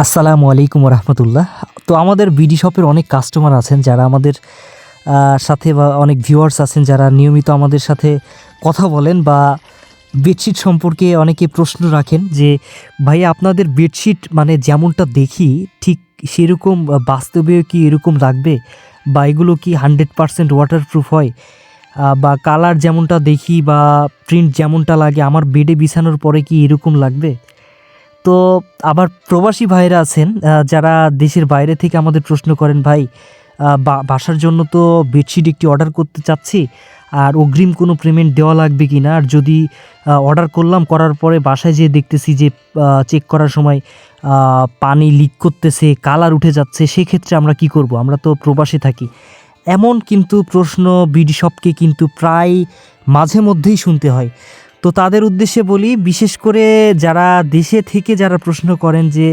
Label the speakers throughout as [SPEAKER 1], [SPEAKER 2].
[SPEAKER 1] আসসালামু আলাইকুম রহমতুল্লাহ তো আমাদের বিডি শপের অনেক কাস্টমার আছেন যারা আমাদের সাথে বা অনেক ভিউয়ার্স আছেন যারা নিয়মিত আমাদের সাথে কথা বলেন বা বেডশিট সম্পর্কে অনেকে প্রশ্ন রাখেন যে, ভাই, আপনাদের বেডশিট মানে যেমনটা দেখি, ঠিক সেরকম বাস্তবেও কি এরকম লাগবে? বা এগুলো কি হান্ড্রেড পারসেন্ট ওয়াটারপ্রুফ হয়? বা কালার যেমনটা দেখি বা প্রিন্ট যেমনটা লাগে, আমার বেডে বিছানোর পরে কি এরকম লাগবে? তো আবার প্রবাসী ভাইরা আছেন যারা দেশের বাইরে থেকে আমাদের প্রশ্ন করেন, ভাই বাসার জন্য তো বেডশিট একটি অর্ডার করতে চাচ্ছি, আর অগ্রিম কোনো পেমেন্ট দেওয়া লাগবে কি না? আর যদি অর্ডার করলাম, করার পরে বাসায় যেয়ে দেখতেছি যে চেক করার সময় পানি লিক করতেছে, কালার উঠে যাচ্ছে, সেক্ষেত্রে আমরা কি করব? আমরা তো প্রবাসে থাকি। এমন কিন্তু প্রশ্ন বিডি শপকে কিন্তু প্রায় মাঝে মধ্যেই শুনতে হয়। তো তাদের উদ্দেশ্যে বলি, বিশেষ করে যারা দেশে থেকে যারা প্রশ্ন করেন যে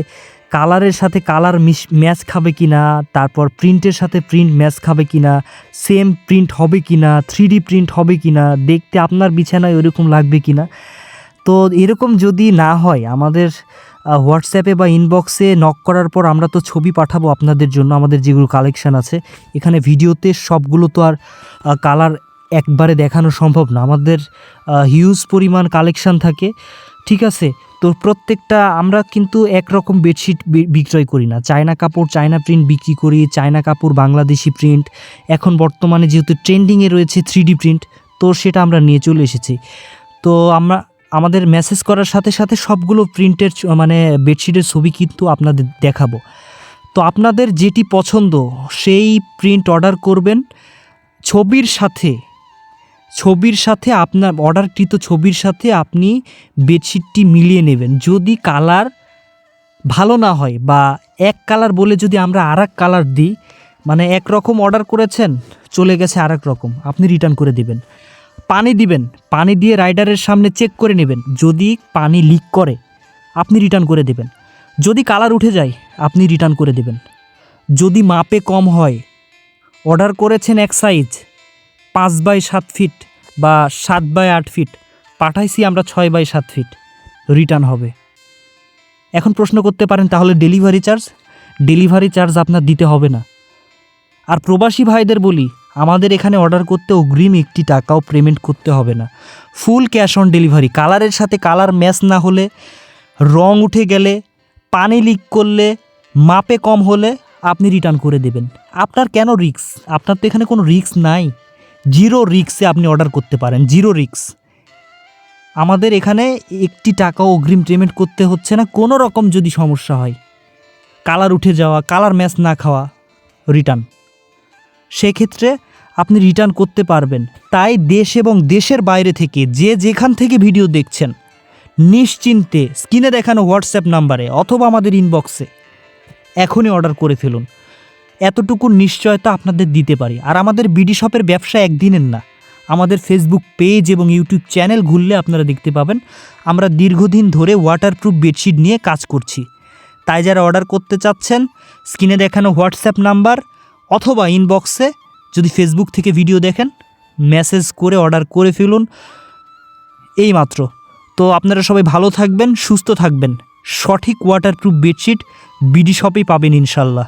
[SPEAKER 1] কালারের সাথে কালার মিশ, ম্যাচ খাবে কি না তারপর প্রিন্টের সাথে প্রিন্ট ম্যাচ খাবে কি না সেম প্রিন্ট হবে কি না থ্রি প্রিন্ট হবে কি না দেখতে আপনার বিছানায় ওইরকম লাগবে কি না তো এরকম যদি না হয়, আমাদের হোয়াটসঅ্যাপে বা ইনবক্সে নক করার পর আমরা তো ছবি পাঠাবো আপনাদের জন্য, আমাদের যেগুলো কালেকশান আছে, এখানে ভিডিওতে সবগুলো তো আর কালার একবারে দেখানো সম্ভব না। আমাদের হিউজ পরিমাণ কালেকশান থাকে, ঠিক আছে? তো প্রত্যেকটা আমরা কিন্তু একরকম বেডশিট বিক্রয় করি না। চায়না কাপড়, চায়না প্রিন্ট বিক্রি করি, চায়না কাপড় বাংলাদেশি প্রিন্ট এখন বর্তমানে যেহেতু ট্রেন্ডিংয়ে রয়েছে থ্রি প্রিন্ট তো সেটা আমরা নিয়ে চলে এসেছি। তো আমরা, আমাদের মেসেজ করার সাথে সাথে সবগুলো প্রিন্টের মানে বেডশিটের ছবি কিন্তু আপনাদের দেখাবো। তো আপনাদের যেটি পছন্দ, সেই প্রিন্ট অর্ডার করবেন। ছবির সাথে ছবির সাথে আপনার, অর্ডারকৃত ছবির সাথে আপনি বেডশিটটি মিলিয়ে নেবেন। যদি কালার ভালো না হয় বা এক কালার বলে যদি আমরা আর কালার দিই মানে এক রকম অর্ডার করেছেন, চলে গেছে আর রকম, আপনি রিটার্ন করে দিবেন। পানি দিবেন, পানি দিয়ে রাইডারের সামনে চেক করে নেবেন। যদি পানি লিক করে, আপনি রিটার্ন করে দেবেন। যদি কালার উঠে যায়, আপনি রিটার্ন করে দেবেন। যদি মাপে কম হয়, অর্ডার করেছেন এক সাইজ পাঁচ বাই সাত ফিট বা সাত বাই আট ফিট, পাঠাইছি আমরা ছয় বাই সাত ফিট। রিটার্ন হবে। এখন প্রশ্ন করতে পারেন, তাহলে ডেলিভারি চার্জ ডেলিভারি চার্জ আপনার দিতে হবে না। আর প্রবাসী ভাইদের বলি, আমাদের এখানে অর্ডার করতে অগ্রিম একটি টাকাও পেমেন্ট করতে হবে না। ফুল ক্যাশ অন ডেলিভারি কালারের সাথে কালার ম্যাচ না হলে, রং উঠে গেলে, পানি লিক করলে, মাপে কম হলে আপনি রিটার্ন করে দেবেন। আপনার কেন রিক্স আপনার তো এখানে কোনো রিক্স নাই। জিরো রিক্সে আপনি অর্ডার করতে পারেন, জিরো রিক্স। আমাদের এখানে একটি টাকাও অগ্রিম পেমেন্ট করতে হচ্ছে না, কোনো রকম যদি সমস্যা হয় কালার উঠে যাওয়া কালার ম্যাচ না খাওয়া রিটার্ন সেক্ষেত্রে আপনি রিটার্ন করতে পারবেন। তাই দেশ এবং দেশের বাইরে থেকে যে যেখান থেকে ভিডিও দেখছেন, নিশ্চিন্তে স্ক্রিনে দেখানো হোয়াটসঅ্যাপ নাম্বারে অথবা আমাদের ইনবক্সে এখনই অর্ডার করে ফেলুন। এতটুকু নিশ্চয়তা আপনাদের দিতে পারি। আর আমাদের বিডি শপের ব্যবসা একদিনের না। আমাদের ফেসবুক পেজ এবং ইউটিউব চ্যানেল ঘুরলে আপনারা দেখতে পাবেন। আমরা দীর্ঘদিন ধরে ওয়াটারপ্রুফ বেডশিট নিয়ে কাজ করছি। তাই যারা অর্ডার করতে চাচ্ছেন স্ক্রিনে দেখানো হোয়াটসঅ্যাপ নাম্বার অথবা ইনবক্সে যদি ফেসবুক থেকে ভিডিও দেখেন মেসেজ করে অর্ডার করে ফেলুন। এই মাত্র তো আপনারা সবাই ভালো থাকবেন, সুস্থ থাকবেন। সঠিক ওয়াটারপ্রুফ বেডশিট বিডি শপেই পাবেন ইনশাল্লাহ।